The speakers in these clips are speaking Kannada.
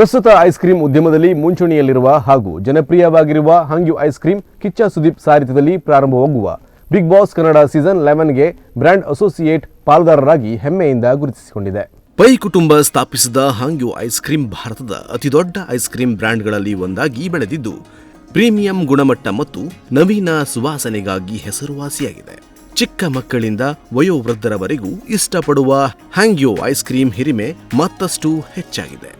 ಪ್ರಸ್ತುತ ಐಸ್ ಕ್ರೀಮ್ ಉದ್ಯಮದಲ್ಲಿ ಮುಂಚೂಣಿಯಲ್ಲಿರುವ ಹಾಗೂ ಜನಪ್ರಿಯವಾಗಿರುವ ಹಂಗ್ಯು ಐಸ್ ಕ್ರೀಮ್ ಕಿಚ್ಚ ಸುದೀಪ್ ಸಾರಥ್ಯದಲ್ಲಿ ಪ್ರಾರಂಭವಾಗುವ ಬಿಗ್ ಬಾಸ್ ಕನ್ನಡ ಸೀಸನ್ ಲೆವೆನ್ಗೆ ಬ್ರ್ಯಾಂಡ್ ಅಸೋಸಿಯೇಟ್ ಪಾಲ್ದಾರರಾಗಿ ಹೆಮ್ಮೆಯಿಂದ ಗುರುತಿಸಿಕೊಂಡಿದೆ. ಪೈ ಕುಟುಂಬ ಸ್ಥಾಪಿಸಿದ ಹಾಂಗ್ಯು ಐಸ್ ಕ್ರೀಮ್ ಭಾರತದ ಅತಿದೊಡ್ಡ ಐಸ್ ಕ್ರೀಂ ಬ್ರ್ಯಾಂಡ್ಗಳಲ್ಲಿ ಒಂದಾಗಿ ಬೆಳೆದಿದ್ದು, ಪ್ರೀಮಿಯಂ ಗುಣಮಟ್ಟ ಮತ್ತು ನವೀನ ಸುವಾಸನೆಗಾಗಿ ಹೆಸರುವಾಸಿಯಾಗಿದೆ. ಚಿಕ್ಕ ಮಕ್ಕಳಿಂದ ವಯೋವೃದ್ಧರವರೆಗೂ ಇಷ್ಟಪಡುವ ಹ್ಯಾಂಗ್ಯೋ ಐಸ್ ಕ್ರೀಂ ಹಿರಿಮೆ ಮತ್ತಷ್ಟು ಹೆಚ್ಚಾಗಿದೆ.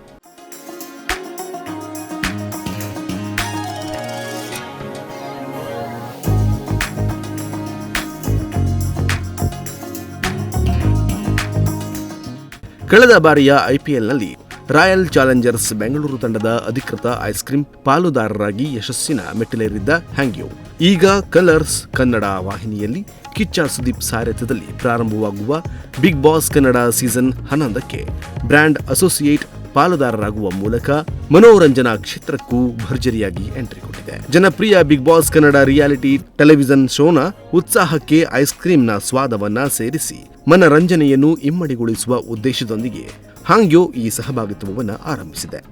ಕಳೆದ ಬಾರಿಯ ಐಪಿಎಲ್ನಲ್ಲಿ ರಾಯಲ್ ಚಾಲೆಂಜರ್ಸ್ ಬೆಂಗಳೂರು ತಂಡದ ಅಧಿಕೃತ ಐಸ್ ಕ್ರೀಂ ಪಾಲುದಾರರಾಗಿ ಯಶಸ್ಸಿನ ಮೆಟ್ಟಿಲೇರಿದ್ದ ಹ್ಯಾಂಗ್ಯೋ. ಈಗ ಕಲರ್ಸ್ ಕನ್ನಡ ವಾಹಿನಿಯಲ್ಲಿ ಕಿಚ್ಚ ಸುದೀಪ್ ಸಾರಥ್ಯದಲ್ಲಿ ಪ್ರಾರಂಭವಾಗುವ ಬಿಗ್ ಬಾಸ್ ಕನ್ನಡ ಸೀಸನ್ ಹನ್ನೊಂದಕ್ಕೆ ಬ್ರ್ಯಾಂಡ್ ಅಸೋಸಿಯೇಟ್ ಪಾಲುದಾರರಾಗುವ ಮೂಲಕ ಮನೋರಂಜನಾ ಕ್ಷೇತ್ರಕ್ಕೂ ಭರ್ಜರಿಯಾಗಿ ಎಂಟ್ರಿ ಕೊಟ್ಟಿದೆ. ಜನಪ್ರಿಯ Bigg Boss Kannada reality television ಶೋನ ಉತ್ಸಾಹಕ್ಕೆ ಐಸ್ ಕ್ರೀಮ್ನ ಸ್ವಾದವನ್ನ ಸೇರಿಸಿ ಮನರಂಜನೆಯನ್ನು ಇಮ್ಮಡಿಗೊಳಿಸುವ ಉದ್ದೇಶದೊಂದಿಗೆ ಹಾಂಗ್ಯೋ ಈ ಸಹಭಾಗಿತ್ವವನ್ನು ಆರಂಭಿಸಿದೆ.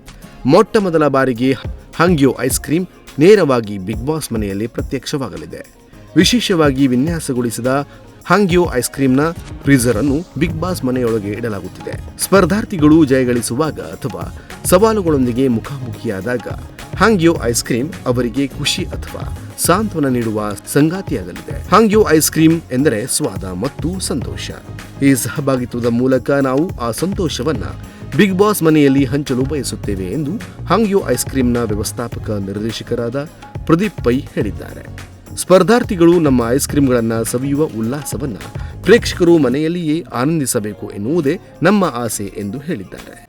ಮೊಟ್ಟ ಮೊದಲ ಬಾರಿಗೆ ಹಾಂಗ್ಯೋ ಐಸ್ ಕ್ರೀಮ್ ನೇರವಾಗಿ ಬಿಗ್ ಬಾಸ್ ಮನೆಯಲ್ಲಿ ಪ್ರತ್ಯಕ್ಷವಾಗಲಿದೆ. ವಿಶೇಷವಾಗಿ ವಿನ್ಯಾಸಗೊಳಿಸಿದ ಹಾಂಗ್ಯೋ ಐಸ್ ಕ್ರೀಮ್ನ ಫ್ರೀಜರ್ ಅನ್ನು ಬಿಗ್ ಬಾಸ್ ಮನೆಯೊಳಗೆ ಇಡಲಾಗುತ್ತಿದೆ. ಸ್ಪರ್ಧಾರ್ಥಿಗಳು ಜಯಗಳಿಸುವಾಗ ಅಥವಾ ಸವಾಲುಗಳೊಂದಿಗೆ ಮುಖಾಮುಖಿಯಾದಾಗ ಹಾಂಗ್ಯೋ ಐಸ್ ಕ್ರೀಮ್ ಅವರಿಗೆ ಖುಷಿ ಅಥವಾ ಸಾಂತ್ವನ ನೀಡುವ ಸಂಗಾತಿಯಾಗಲಿದೆ. ಹಾಂಗ್ಯೋ ಐಸ್ ಕ್ರೀಮ್ ಎಂದರೆ ಸ್ವಾದ ಮತ್ತು ಸಂತೋಷ. ಈ ಸಹಭಾಗಿತ್ವದ ಮೂಲಕ ನಾವು ಆ ಸಂತೋಷವನ್ನ ಬಿಗ್ ಬಾಸ್ ಮನೆಯಲ್ಲಿ ಹಂಚಲು ಬಯಸುತ್ತೇವೆ ಎಂದು ಹಾಂಗ್ಯೋ ಐಸ್ ಕ್ರೀಮ್ನ ವ್ಯವಸ್ಥಾಪಕ ನಿರ್ದೇಶಕರಾದ ಪ್ರದೀಪ್ ಪೈ ಹೇಳಿದ್ದಾರೆ. ಸ್ಪರ್ಧಾರ್ಥಿಗಳು ನಮ್ಮ ಐಸ್ ಕ್ರೀಮ್ಗಳನ್ನ ಸವಿಯುವ ಉಲ್ಲಾಸವನ್ನು ಪ್ರೇಕ್ಷಕರು ಮನೆಯಲ್ಲಿಯೇ ಆನಂದಿಸಬೇಕು ಎನ್ನುವುದೇ ನಮ್ಮ ಆಸೆ ಎಂದು ಹೇಳಿದ್ದಾರೆ.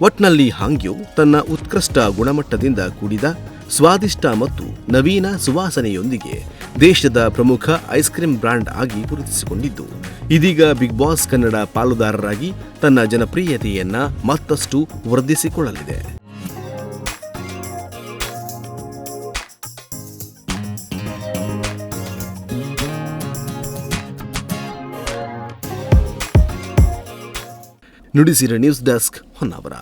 ಒಟ್ನಲ್ಲಿ ಹಾಂಗ್ಯೋ ತನ್ನ ಉತ್ಕೃಷ್ಟ ಗುಣಮಟ್ಟದಿಂದ ಕೂಡಿದ ಸ್ವಾದಿಷ್ಟ ಮತ್ತು ನವೀನ ಸುವಾಸನೆಯೊಂದಿಗೆ ದೇಶದ ಪ್ರಮುಖ ಐಸ್ ಕ್ರೀಮ್ ಬ್ರ್ಯಾಂಡ್ ಆಗಿ ಗುರುತಿಸಿಕೊಂಡಿದ್ದು, ಇದೀಗ ಬಿಗ್ ಬಾಸ್ ಕನ್ನಡ ಪಾಲುದಾರರಾಗಿ ತನ್ನ ಜನಪ್ರಿಯತೆಯನ್ನ ಮತ್ತಷ್ಟು ವರ್ಧಿಸಿಕೊಳ್ಳಲಿದೆ. ನುಡಿಸಿರ ನ್ಯೂಸ್ ಡೆಸ್ಕ್ ಹೊನ್ನಾವರ.